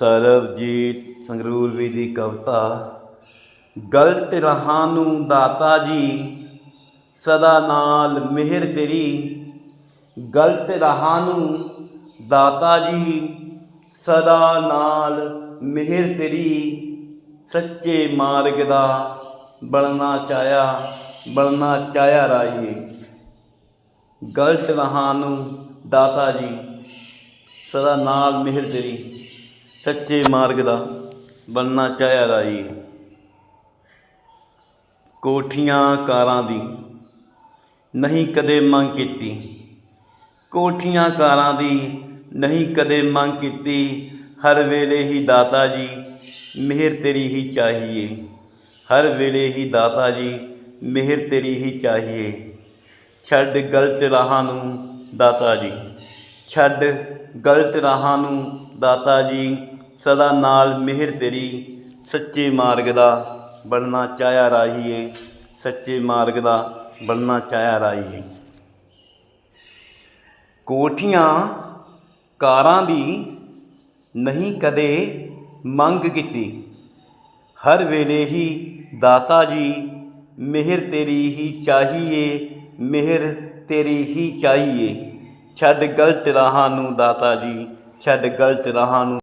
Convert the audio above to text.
ਸਰਬਜੀਤ ਸੰਗਰੂਰਵੀ ਦੀ ਕਵਿਤਾ, ਗਲਤ ਰਾਹਾਂ ਨੂੰ ਦਾਤਾ ਜੀ, ਸਦਾ ਨਾਲ ਮਿਹਰ ਤੇਰੀ ਗਲਤ ਰਾਹਾਂ ਨੂੰ ਦਾਤਾ ਜੀ, ਸਦਾ ਨਾਲ ਮਿਹਰ ਤੇਰੀ ਸੱਚੇ ਮਾਰਗ ਦਾ ਬਣਨਾ ਚਾਇਆ ਬਣਨਾ ਚਾਇਆ ਰਾਈਏ ਗਲਤ ਰਾਹਾਂ ਨੂੰ ਦਾਤਾ ਜੀ, ਸਦਾ ਨਾਲ ਮਿਹਰ ਤੇਰੀ ਸੱਚੇ ਮਾਰਗ ਦਾ ਬਣਨਾ ਚਾਹਿਆ ਰਾਈ ਕੋਠੀਆਂ ਕਾਰਾਂ ਦੀ ਨਹੀਂ ਕਦੇ ਮੰਗ ਕੀਤੀ। ਕੋਠੀਆਂ ਕਾਰਾਂ ਦੀ ਨਹੀਂ ਕਦੇ ਮੰਗ ਕੀਤੀ। ਹਰ ਵੇਲੇ ਹੀ ਦਾਤਾ ਜੀ, ਮਿਹਰ ਤੇਰੀ ਹੀ ਚਾਹੀਏ। ਹਰ ਵੇਲੇ ਹੀ ਦਾਤਾ ਜੀ, ਮਿਹਰ ਤੇਰੀ ਹੀ ਚਾਹੀਏ। ਛੱਡ ਗਲਤ ਰਾਹਾਂ ਨੂੰ ਦਾਤਾ ਜੀ। ਛੱਡ ਗਲਤ ਰਾਹਾਂ ਨੂੰ ਦਾਤਾ ਜੀ ਸਦਾ ਨਾਲ ਮਿਹਰ ਤੇਰੀ, ਸੱਚੇ ਮਾਰਗ ਦਾ ਬਣਨਾ ਚਾਹਿਆ ਰਾਹੀਏ, ਸੱਚੇ ਮਾਰਗ ਦਾ ਬਣਨਾ ਚਾਹਿਆ ਰਾਹੀਏ। ਕੋਠੀਆਂ ਕਾਰਾਂ ਦੀ ਨਹੀਂ ਕਦੇ ਮੰਗ ਕੀਤੀ। ਹਰ ਵੇਲੇ ਹੀ ਦਾਤਾ ਜੀ, ਮਿਹਰ ਤੇਰੀ ਹੀ ਚਾਹੀਏ, ਮਿਹਰ ਤੇਰੀ ਹੀ ਚਾਹੀਏ। ਛੱਡ ਗਲਤ ਰਾਹਾਂ ਨੂੰ ਦਾਤਾ ਜੀ, ਛੱਡ ਗਲਤ ਰਾਹਾਂ ਨੂੰ